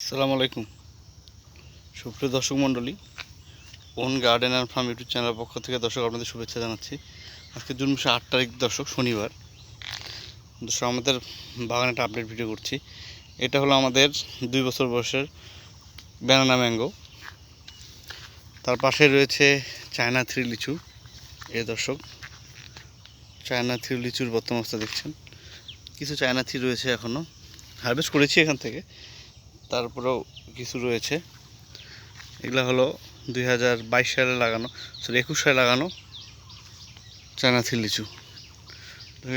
আসসালামু আলাইকুম। সুপ্রিয় দর্শক মণ্ডলী, own garden and farm YouTube চ্যানেলের পক্ষ থেকে দর্শক আপনাদের শুভেচ্ছা জানাচ্ছি। আজকে জুন মাসে আট তারিখ দর্শক, শনিবার। দর্শক, আমাদের বাগানে একটা আপডেট ভিডিও করছি। এটা হলো আমাদের দুই বছর বয়সের ব্যানানা ম্যাঙ্গো তার পাশে রয়েছে চায়না থ্রি লিচু। এ দর্শক চায়না থ্রি লিচুর বর্তমান অবস্থা দেখছেন। কিছু চায়না থ্রি রয়েছে এখনও হারভেস্ট করেছি এখান থেকে। তারপরেও কিছু রয়েছে। এগুলো হলো দুই হাজার বাইশ সালে লাগানো, সরি, একুশ সালে লাগানো চায়না থ্রি লিচু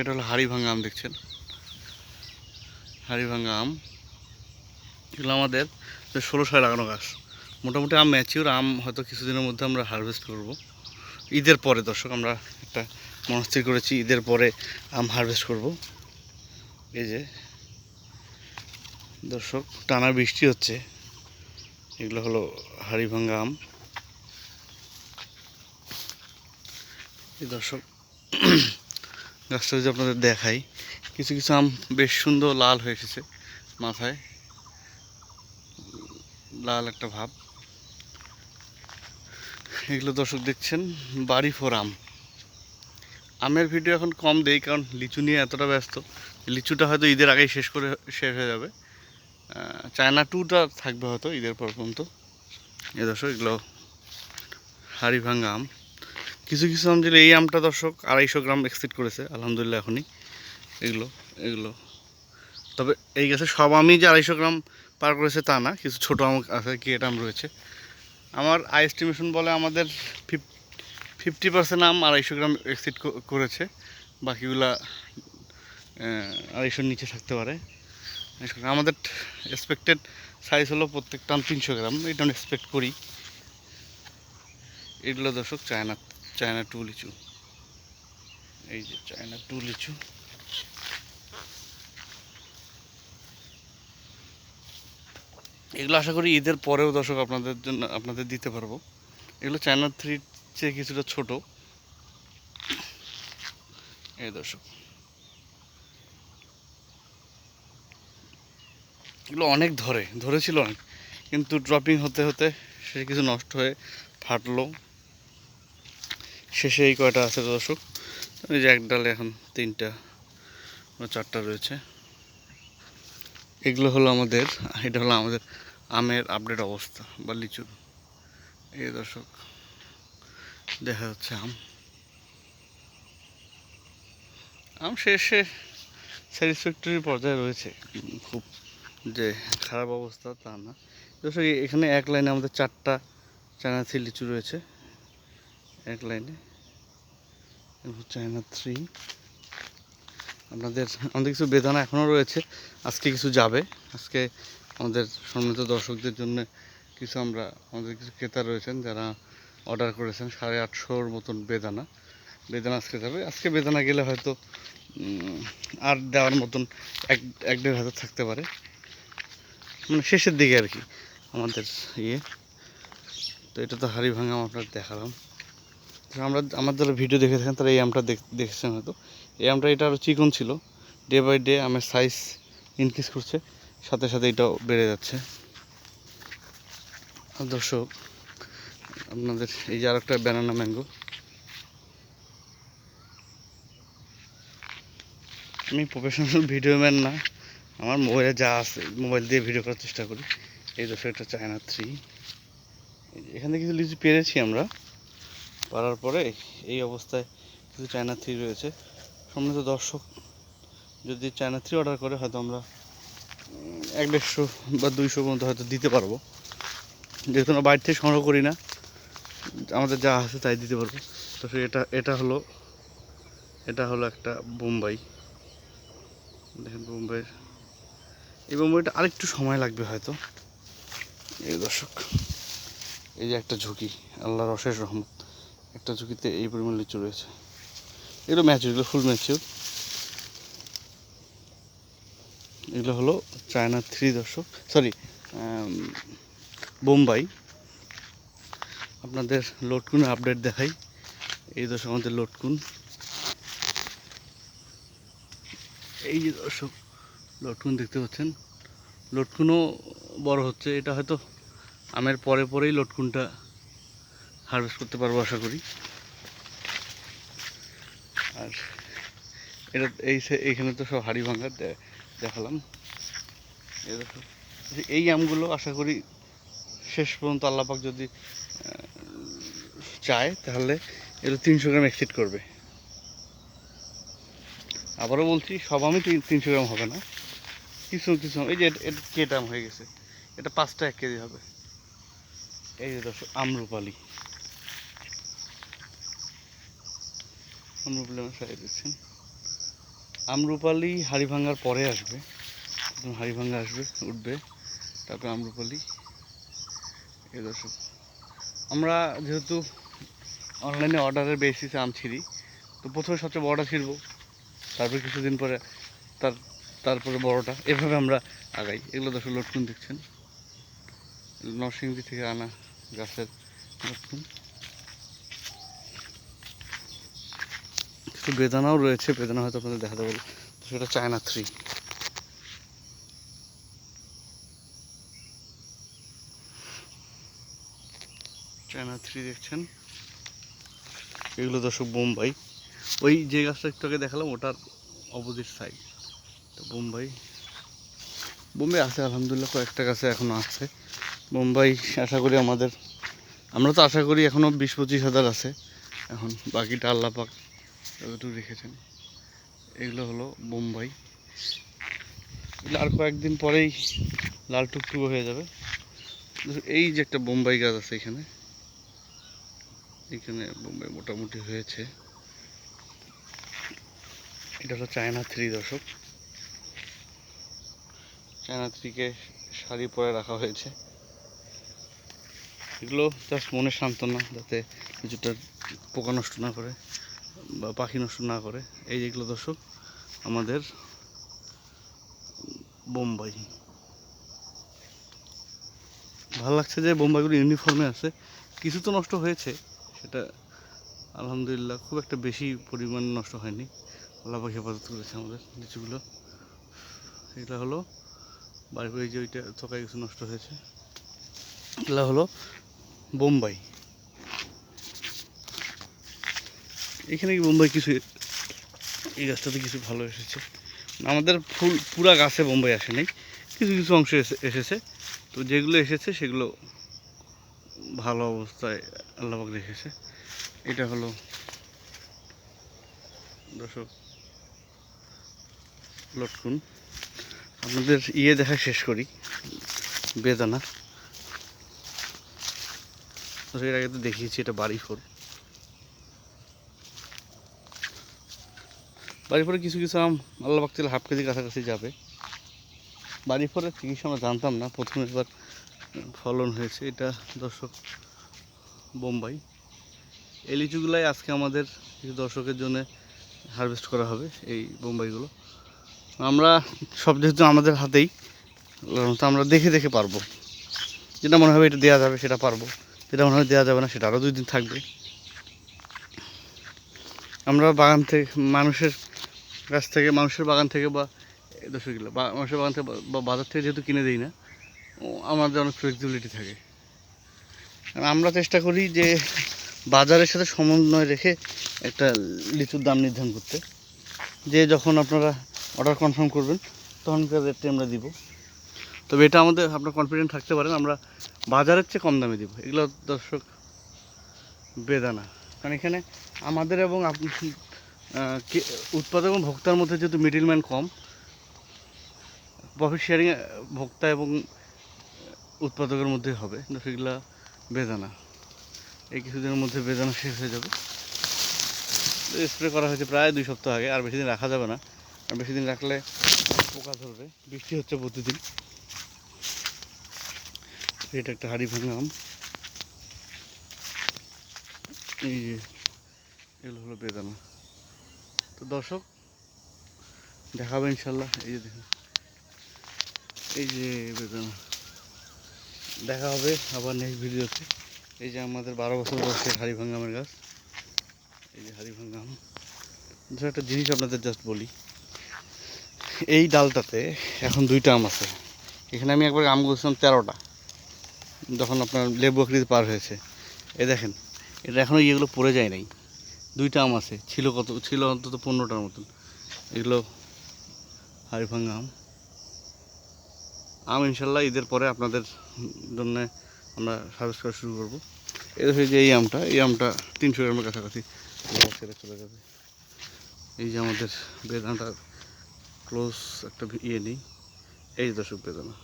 এটা হলো হাড়ি ভাঙা আম, দেখছেন? হাড়ি ভাঙা আম। এগুলো আমাদের ষোলো সালে লাগানো গাছ। মোটামুটি আম ম্যাচিউর আম হয়তো কিছুদিনের মধ্যে আমরা হারভেস্ট করব। ঈদের পরে, দর্শক, আমরা একটা মনস্থির করেছি, ঈদের পরে আম হারভেস্ট করব। এই যে দর্শক, টানা বৃষ্টি হচ্ছে। এগুলো হলো হাড়িভাঙ্গা আম। এই দর্শক, গাছটা যদি আপনাদের দেখাই, কিছু কিছু আম বেশ সুন্দর লাল হয়ে এসেছে মাথায়। লাল একটা ভাব। এগুলো দর্শক দেখছেন, বাড়ি ফোর আম। আমের ভিডিও এখন কম দেই, কারণ লিচু নিয়ে এতটা ব্যস্ত। লিচুটা হয়তো ঈদের আগেই শেষ করে, শেষ হয়ে যাবে। চায়না টুটা থাকবে হয়তো ঈদের পর পর্যন্ত। এ দর্শক, এগুলো হাড়ি ভাঙ্গা আম। কিছু কিছু আম দিলে এই আমটা দর্শক আড়াইশো গ্রাম এক্সিড করেছে, আলহামদুলিল্লাহ এখনই। এগুলো এগুলো। তবে এই গাছে সব আমই যে আড়াইশো গ্রাম পার করেছে তা না, কিছু ছোটো আম আছে কেট আম রয়েছে। আমার আই এস্টিমেশন বলে আমাদের ফিফ, ফিফটি পার্সেন্ট আম আড়াইশো গ্রাম এক্সিড করেছে। বাকিগুলা আড়াইশোর নিচে থাকতে পারে। আমাদের এক্সপেক্টেড সাইজ হলো প্রত্যেকটা আম তিনশো গ্রাম। এটা আমরা এক্সপেক্ট করি। এগুলো দর্শক চায়না চায়না টু লিচু। এই যে চায়না টু লিচু। এগুলো আশা করি ঈদের পরেও দর্শক আপনাদের জন্য, আপনাদের দিতে পারব। এগুলো চায়না থ্রির চেয়ে কিছুটা ছোট। এই দর্শক। এগুলো অনেক ধরে, ধরেছিল অনেক। কিন্তু ড্রপিং হতে হতে সে কিছু নষ্ট হয়ে ফাটলো। শেষে এই কয়টা আছে দর্শক? এই যে এক ডালে এখন তিনটা বা চারটা রয়েছে। এগুলো হলো আমাদের, এটা হলো আমাদের আমের আপডেট অবস্থা বা লিচু এই দর্শক, দেখা যাচ্ছে আম। আম শেষে স্যাটিসফ্যাক্টরি পর্যায়ে রয়েছে। খুব যে খারাপ অবস্থা, তা না। দর্শক, এখানে এক লাইনে আমাদের চারটা চায়না থ্রি লিচু রয়েছে। এক লাইনে। চায়না থ্রি আপনাদের, আমাদের কিছু বেদানা এখনও রয়েছে। আজকে কিছু যাবে। আজকে আমাদের সম্মানিত দর্শকদের জন্য কিছু আমরা, আমাদের কিছু ক্রেতা রয়েছেন যারা অর্ডার করেছেন সাড়ে আটশোর মতন বেদানা। বেদানা আজকে যাবে। আজকে বেদানা গেলে হয়তো আর দেওয়ার মতন এক এক দেড় হাজার থাকতে পারে। মানে শেষের দিকে আর কি, আমাদের ইয়ে। তো এটা তো হাড়ি ভাঙা আপনার দেখালাম। আমরা যারা ভিডিও দেখে থাকেন তারা এই আমটা দেখ- দেখেছেন হয়তো। এই আমটা, এটা আরও চিকন ছিল। ডে বাই ডে আমের সাইজ ইনক্রিজ করছে, সাথে সাথে এটাও বেড়ে যাচ্ছে। দর্শক, আপনাদের এই যে আরেকটা ব্যানানা ম্যাঙ্গো আমি প্রফেশনাল ভিডিও ম্যান না। আমার মোবাইলে যা আছে, মোবাইল দিয়ে ভিডিও করার চেষ্টা করি। এই দর্শক একটা চায়না থ্রি এখানে কিছু লিচু পেরেছি আমরা। পারার পরে এই অবস্থায় কিছু চায়না থ্রি রয়েছে। সম্মানিত দর্শক, যদি চায়না থ্রি অর্ডার করে, হয়তো আমরা এক দেড়শো বা দুইশো পর্যন্ত হয়তো দিতে পারব। যেহেতু আমরা থেকে সংগ্রহ করি না, আমাদের যা আছে তাই দিতে পারব। তো এটা এটা হলো এটা হলো একটা বোম্বাই দেখেন বোম্বাইয়ের এই বোম্বাইটা আরেকটু সময় লাগবে হয়তো। এই দর্শক, এই যে একটা ঝুঁকি, আল্লাহর অশেষ রহমত, একটা ঝুঁকিতে এই পরিমাণ লিচু রয়েছে। এগুলো ম্যাচিউর এগুলো ফুল ম্যাচিউর এগুলো হলো চায়না থ্রি দর্শক সরি বোম্বাই। আপনাদের লোটকুনের আপডেট দেখাই। এই দর্শক, আমাদের লোটকুন। এই যে দর্শক লটকুন দেখতে পাচ্ছেন। লটকুনও বড় হচ্ছে। এটা হয়তো আমের পরে পরেই লটকুনটা হারভেস্ট করতে পারব আশা করি। আর এটা এই এইখানে তো সব হাড়ি ভাঙা দেখালাম। এই এই আমগুলো আশা করি শেষ পর্যন্ত আল্লাপাক যদি চায়, তাহলে এগুলো তিনশো গ্রাম এক্সিড করবে। আবারও বলছি, সব আমি তিনশো গ্রাম হবে না। কিছু কিছু, এই যে এটা- এটা কেট আম হয়ে গেছে? এটা পাঁচটা এক কেজি হবে। এই যে দর্শক আমরুপালি আমরুপালি আমার সাইড দিচ্ছেন আমরুপালি হাড়ি ভাঙার পরে আসবে। হাড়ি ভাঙা আসবে, উঠবে। তারপরে আমরুপালি এই দর্শক, আমরা যেহেতু অনলাইনে অর্ডারের বেসিসে আম ছিঁড়ি, তো প্রথমে সবচেয়ে বড়টা ছিঁড়বো। তারপরে কিছুদিন পরে তার তারপরে বড়টা। এভাবে আমরা আগাই। এগুলো দর্শক লটকুন দেখছেন? নরসিংদী থেকে আনা গাছের লটকুন। কিছু বেদানাও রয়েছে। বেদানা হয়তো আপনাদের দেখাতে পারব সেটা চায়না থ্রি। চায়না থ্রি দেখছেন? এগুলো দর্শক বোম্বাই। ওই যে গাছটা একটু আগে দেখালাম, ওটার অপোজিট সাইড। বোম্বাই। বোম্বাই আছে, আলহামদুলিল্লাহ, কয়েকটা গাছে এখনও আছে। বোম্বাই আশা করি আমাদের আমরা তো আশা করি এখনও বিশ পঁচিশ হাজার আছে। এখন বাকিটা আল্লাহ পাক যতটুকু রেখেছেন। এগুলো হলো বোম্বাই। এগুলো আর কয়েকদিন পরেই লাল টুকটুকো হয়ে যাবে। এই যে একটা বোম্বাই গাছ আছে এখানে। এখানে বোম্বাই মোটামুটি হয়েছে। এটা হলো চায়না থ্রি দশক। চায়না থ্রিকে শাড়ি পরে রাখা হয়েছে। এগুলো জাস্ট মনে সান্ত্বনা যাতে কিছুটা পোকা নষ্ট না করে বা পাখি নষ্ট না করে। এই যেগুলো দর্শক, আমাদের বোম্বাই। ভালো লাগছে যে বোম্বাইগুলো ইউনিফর্মে আছে। কিছু তো নষ্ট হয়েছে, সেটা আলহামদুলিল্লাহ খুব একটা বেশি পরিমাণ নষ্ট হয়নি। আল্লাহ হেফাজত করেছে আমাদের লিচুগুলো এগুলো হলো বাড়ি বাড়ি যে ওইটা থকায় কিছু নষ্ট হয়েছে। এগুলো হলো বোম্বাই। এখানে কি বোম্বাই কিছু এই গাছটাতে কিছু ভালো এসেছে। আমাদের ফুল পুরা গাছে বোম্বাই আসে নাই। কিছু কিছু অংশ এসে- এসেছে। তো যেগুলো এসেছে, সেগুলো ভালো অবস্থায় আল্লাহবাক রেখেছে। এটা হলো দর্শক, লটকুন। আপনাদের ইয়ে দেখা শেষ করি। বেদানা। এর আগে তো দেখিয়েছি, এটা বাড়ি ফোর বাড়ি ফোরে কিছু কিছু আম আল্লাহ বাক হাফ কেজি কাছাকাছি যাবে। বাড়ি ফোরের চিকিৎসা আমরা জানতাম না, প্রথমে এবার ফলন হয়েছে। এটা দর্শক বোম্বাই। এই লিচুগুলাই আজকে আমাদের কিছু দর্শকের জন্য হারভেস্ট করা হবে, এই বোম্বাইগুলো। আমরা সব যেহেতু আমাদের হাতেই তো আমরা দেখে দেখে পারব। যেটা মনে হবে এটা দেওয়া যাবে, সেটা পারব। যেটা মনে হয় দেওয়া যাবে না, সেটা আরও দুই দিন থাকবে। আমরা বাগান থেকে, মানুষের কাছ থেকে, মানুষের বাগান থেকে বা দর্শক কিলো বা, মানুষের বাগান থেকে বা বাজার থেকে যেহেতু কিনে দিই না আমাদের অনেক ফ্লেক্সিবিলিটি থাকে। আমরা চেষ্টা করি যে, বাজারের সাথে সমন্বয় রেখে একটা লিচুর দাম নির্ধারণ করতে। যে যখন আপনারা অর্ডার কনফার্ম করবেন। তখনকার রেটটি আমরা দিব। তবে এটা আমাদের আপনার কনফিডেন্ট থাকতে পারেন আমরা বাজারের চেয়ে কম দামে দিব। এগুলো দর্শক বেদানা। কারণ এখানে আমাদের এবং উৎপাদক এবং ভোক্তার মধ্যে যেহেতু মিডিলম্যান কম প্রফিট শেয়ারিং ভোক্তা এবং উৎপাদকের মধ্যে হবে। তো সেগুলা বেদানা। এই কিছুদিনের মধ্যে বেদানা শেষ হয়ে যাবে। স্প্রে করা হয়েছে প্রায় দুই সপ্তাহ আগে আর বেশি দিন রাখা যাবে না। বেশি দিন রাখলে পোকা ধরবে। বৃষ্টি হচ্ছে প্রতিদিন। এটা একটা হাড়ি ভাঙা আম। এই যে, এগুলো হলো বেদানা। তো দর্শক, দেখাবে ইনশাল্লাহ। এই যে দেখুন, এই যে বেদানা। দেখা হবে আবার নেক্সট ভিডিওতে। এই যে আমাদের বারো বছর বয়সের হাড়ি ভাঙা আমের গাছ। এই যে হাড়ি ভাঙা আম। ধর একটা জিনিস আপনাদের জাস্ট বলি। এই ডালটাতে এখন দুইটা আম আছে। এখানে আমি একবার আম করছিলাম তেরোটা। যখন আপনার লেবু আকৃতি পার হয়েছে। এ দেখেন, এটা এখনও ইয়েগুলো পড়ে যায় নাই। দুইটা আম আছে, ছিল কত, ছিল অন্তত পনেরোটার মতন। এগুলো হাড়িভাঙ্গা আম। আম ইনশাল্লাহ ঈদের পরে আপনাদের জন্য আমরা সার্ভিস করা শুরু করব। হচ্ছে যে এই আমটা এই আমটা তিনশো গ্রামের কাছাকাছি। চলে যাবে এই যে আমাদের বেদানাটার ক্লোজ একটা ইয়ে নেই। এই দর্শক বেদনা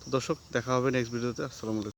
তো দর্শক, দেখা হবে নেক্সট ভিডিওতে আসসালামু আলাইকুম।